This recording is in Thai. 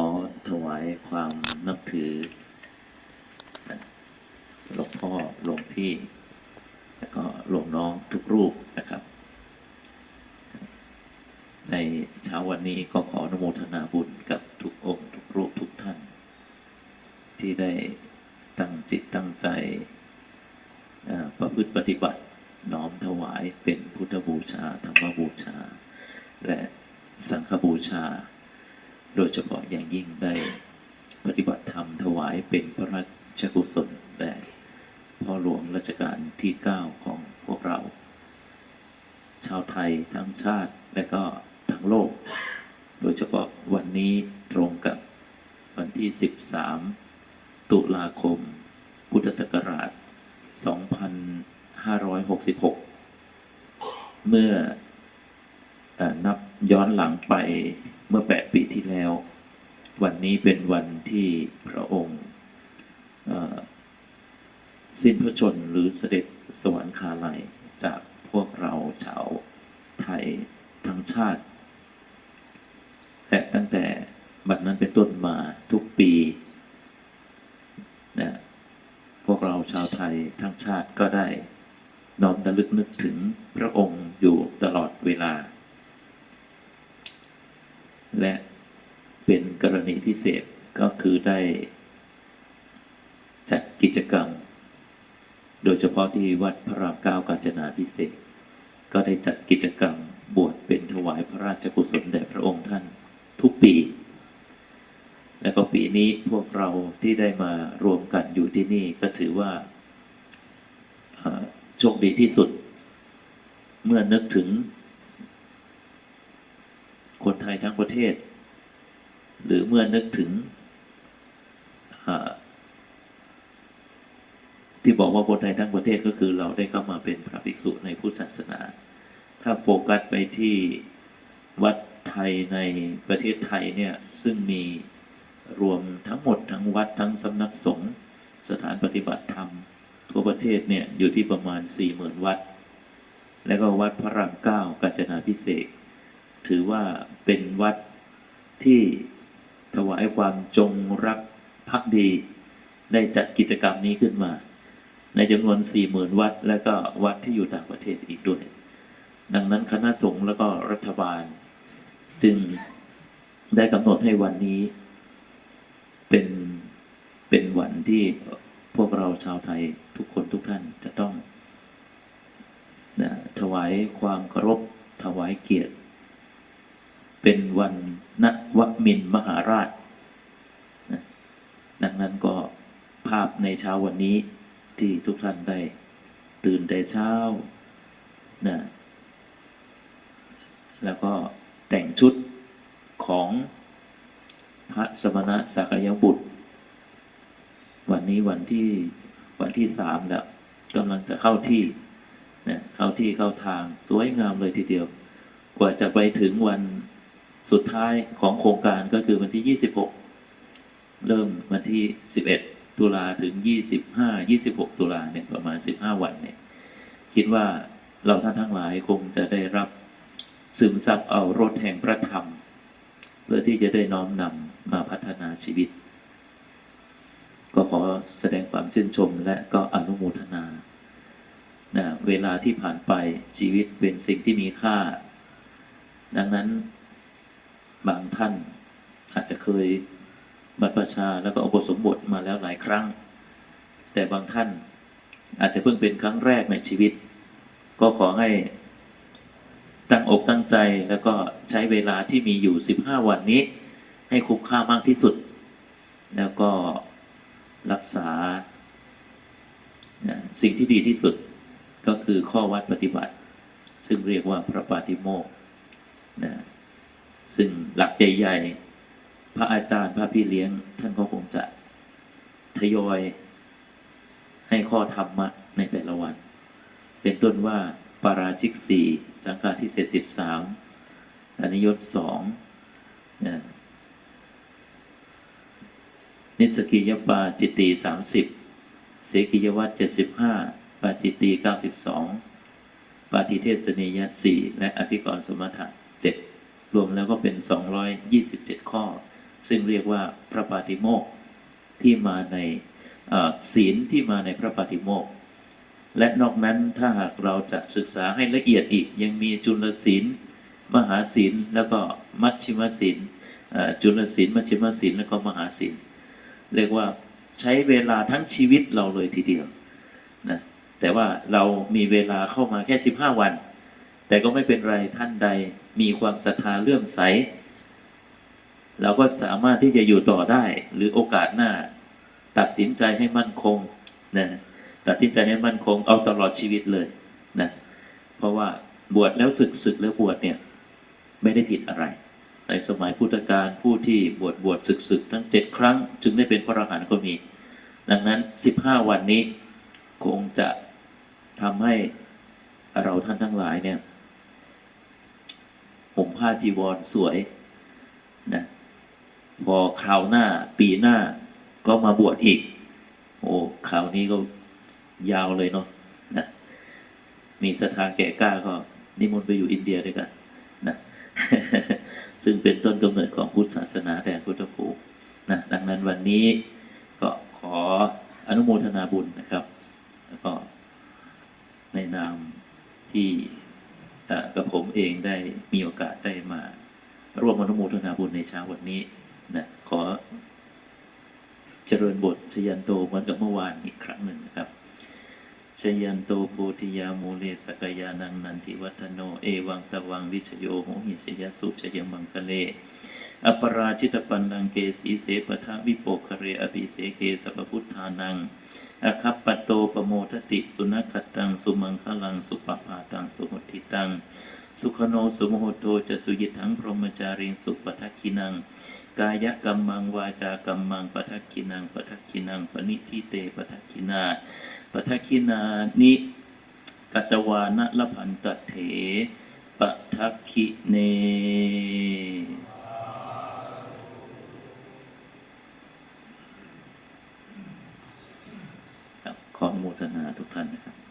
อถวายความนับถือหลวงพ่อหลวงพี่ แล้วก็หลวงน้องทุกรูปนะครับ ในเช้าวันนี้ก็ขออนุโมทนาบุญกับทุกองค์ ทุกรูปทุกท่าน ที่ได้ตั้งจิตตั้งใจประพฤติปฏิบัติน้อมถวายเป็นพุทธบูชา ธรรมบูชา และสังฆบูชา โดยเฉพาะอย่างยิ่งได้ปฏิบัติธรรมถวายเป็นพระราชกุศลแด่พ่อหลวงรัชกาลที่ 9 ของพวกเรา ชาวไทยทั้งชาติและก็ทั้งโลก โดยเฉพาะวันนี้ตรงกับวันที่ 13 ตุลาคม พุทธศักราช 2566 เมื่ออนับย้อนหลังไป มื่อ 8 ปีที่แล้ว วันนี้เป็นวันที่พระองค์สิ้นพระชนหรือเสด็จสวรรคาลัยจากพวกเราชาวไทยทั้งชาติและตั้งแต่บัดนั้นเป็นต้นมาทุกปีนะพวกเราชาวไทยทั้งชาติก็ได้น้อมระลึกนึกถึงพระองค์อยู่ตลอดเวลา และเป็นกรณีพิเศษก็คือได้จัดกิจกรรม โดยเฉพาะที่วัดพระรามเก้ากาญจนาพิเศษ ก็ได้จัดกิจกรรมบวชเป็นถวายพระราชกุศลแด่พระองค์ท่านทุกปี และก็ปีนี้พวกเราที่ได้มารวมกันอยู่ที่นี่ก็ถือว่าโชคดีที่สุด เมื่อนึกถึง คนไทยทั้งประเทศ หรือเมื่อนึกถึงที่บอกว่าคนไทยทั้งประเทศก็คือเราได้เข้ามาเป็นพระภิกษุในพุทธศาสนา ถ้าโฟกัสไปที่วัดไทยในประเทศไทยเนี่ย ซึ่งมีรวมทั้งหมดทั้งวัดทั้งสำนักสงฆ์สถานปฏิบัติธรรมทั่วประเทศเนี่ย อยู่ที่ประมาณ 40,000 วัด แล้วก็วัดพระรามเก้ากาญจนาพิเศษ ถือว่าเป็นวัดที่ถวายความจงรักภักดี ได้จัดกิจกรรมนี้ขึ้นมา ในจำนวน 40,000 วัด และก็วัดที่อยู่ต่างประเทศอีกด้วย ดังนั้นคณะสงฆ์แล้วก็รัฐบาล จึงได้กำหนดให้วันนี้ เป็นเป็นวันที่พวกเราชาวไทยทุกคนทุกท่านจะต้องนะถวายความเคารพถวายเกียรติ เป็นวันนวมินมหาราชนะดังนั้นก็ภาพในเช้าวันนี้ที่ทุกท่านได้ตื่นแต่เช้านะแล้วก็แต่งชุดของพระสมณะสักยบุตร วันนี้วันที่วันที่สามแล้วกำลังจะเข้าที่นะเข้าที่เข้าทางสวยงามเลยทีเดียว กว่าจะไปถึงวัน สุดท้ายของโครงการก็คือวันที่ 26 เริ่มวันที่ 11 ตุลาถึง 25 26 ตุลาเนี่ยประมาณ 15 วันเนี่ยคิดว่าเราท่านทั้งหลายคงจะได้รับซึมซับเอารถแห่งพระธรรม เพื่อที่จะได้น้อมนำมาพัฒนาชีวิต ก็ขอแสดงความชื่นชมและก็อนุโมทนานะเวลาที่ผ่านไปชีวิตเป็นสิ่งที่มีค่า ดังนั้น บางท่าน อาจจะเคยบรระชาแล้วก็อุปสมบทมาแล้วหลายครั้ง แต่บางท่านอาจจะเพิ่งเป็นครั้งแรกในชีวิต ก็ขอให้ตั้งอกตั้งใจแล้วก็ใช้เวลาที่มีอยู่ 15 วันนี้ ให้คุ้มค่ามากที่สุด แล้วก็รักษา สิ่งที่ดีที่สุดก็คือข้อวัดปฏิบัติ ซึ่งเรียกว่าพระปาติโมก ซึ่งหลักใหญ่ๆ พระอาจารย์พระพี่เลี้ยง ท่านก็คงจะทยอย ให้ข้อธรรมะในแต่ละวัน เป็นต้นว่าปาราชิกสี่สังฆาทิเศษสิบสามอนิยตสองนิสกิยปาจิตตีสามสิบเสกิยวัตเจ็ดสิบห้าปาจิตตีเก้าสิบสองปาทิเทศนิยสี่และอธิกรณสมถะ รวมแล้วก็เป็นสองร้อยยี่สิบเจ็ดข้อ ซึ่งเรียกว่าพระปาติโมกข์ที่มาในศีลที่มาในพระปาติโมกข์และนอกนั้นถ้าหากเราจะศึกษาให้ละเอียดอีก ยังมีจุลศีลมหาศีลแล้วก็มัชชิมศีลจุลศีลมัชชิมศีลแล้วก็มหาศีลเรียกว่าใช้เวลาทั้งชีวิตเราเลยทีเดียวนะแต่ว่าเรามีเวลาเข้ามาแค่ 15 วัน แต่ก็ไม่เป็นไรท่านใด มีความศรัทธาเลื่อมใส เราก็สามารถที่จะอยู่ต่อได้ หรือโอกาสหน้า ตัดสินใจให้มั่นคงนะตัดสินใจให้มั่นคงเอาตลอดชีวิตเลยนะเพราะว่าบวชแล้วศึกศึกแล้วบวชเนี่ยไม่ได้ผิดอะไร ในสมัยพุทธกาลผู้ที่บวชบวชศึกศึกทั้งเจ็ดครั้ง จึงได้เป็นพระอรหันต์ก็มี ดังนั้นสิบห้าวันนี้คงจะทำให้เราท่านทั้งหลายเนี่ย ผ้าจีวรสวยนะพอคราวหน้าปีหน้าก็มาบวชอีก โอ้คราวนี้ก็ยาวเลยเนาะนะมีศรัทธาแก่กล้าก็นิมนต์ไปอยู่อินเดียด้วยกันนะซึ่งเป็นต้นกำเนิดของพุทธศาสนาแดนพุทธภูมินะดังนั้นวันนี้ก็ขออนุโมทนาบุญนะครับ แล้วก็ในนามที่ กับผมเองได้มีโอกาสได้มา ร่วมอนุโมทนาบุญในเช้าวันนี้นะขอเจริญบทชยันโตเหมือนกับเมื่อวานอีกครั้งหนึ่งนะครับชยันโตโพธิยามูเลสกยานังนันทิวัฒโน เอวังตะวังวิชโยโหหิชยสุชยมังคะเลอปราชิตปันนังเกสีเสปทะวิโปคะเรอภิเสเกสัพพุทธานัง อคัปปโตปโมทติสุนัขตัง สุมังคลัง สุปปาตัง สุหุติตัง สุขโนสุโมโหโตจะสุยิทังพรหมจาริงสุปทักขินัง กายกรรมังวาจากรรมังปทักขินังปทักขินังปณิทิเตปทักขินาปทักขินานิกัตวานะละพันตเถปทักขิเน โมทนาทุกท่านนะครับ